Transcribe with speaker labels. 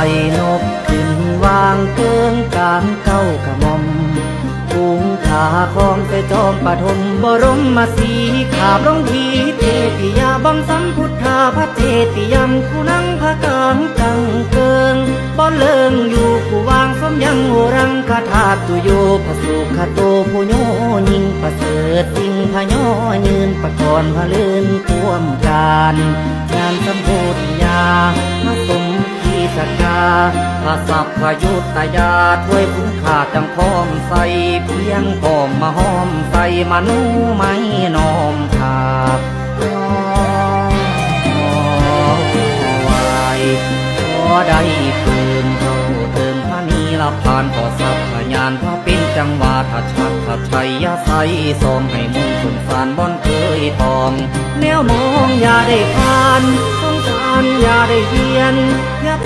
Speaker 1: ายนกขึ้นวางเกิงกลางเก้ากระมอมปุงขาของไปจอมปฐมบรมมาสีขาบลงทีเทติยาบังสัมพุทธาพระเทติยมคูนังพระกลางกังเกิงบ่เลิงอยู่กูวางสมยังโหรังคาถาตุโยพระสุขโตผู้โยยิงประเสริฐสิงพะยอยืนประกรณ์พะลื่นท่วมการงานสัมโพธิญามาสม ขีสกาพระสัพพยุตยาถ้วยคุ้มขาดจังพร้อมใสเพียงพร้อมมาห้อมใสมานูไม่น้อมขาบน้อไว้ขอได้คืนเท่าเติมพระนีละพานขอสัพพยานพระเป็นจังหวาทัดชัดทัดชัยยาใสสมให้มุนสนสารบ่อนเคยทอง แนวมองอย่าได้ผ่านสงสารอย่าได้เฮียน อย่า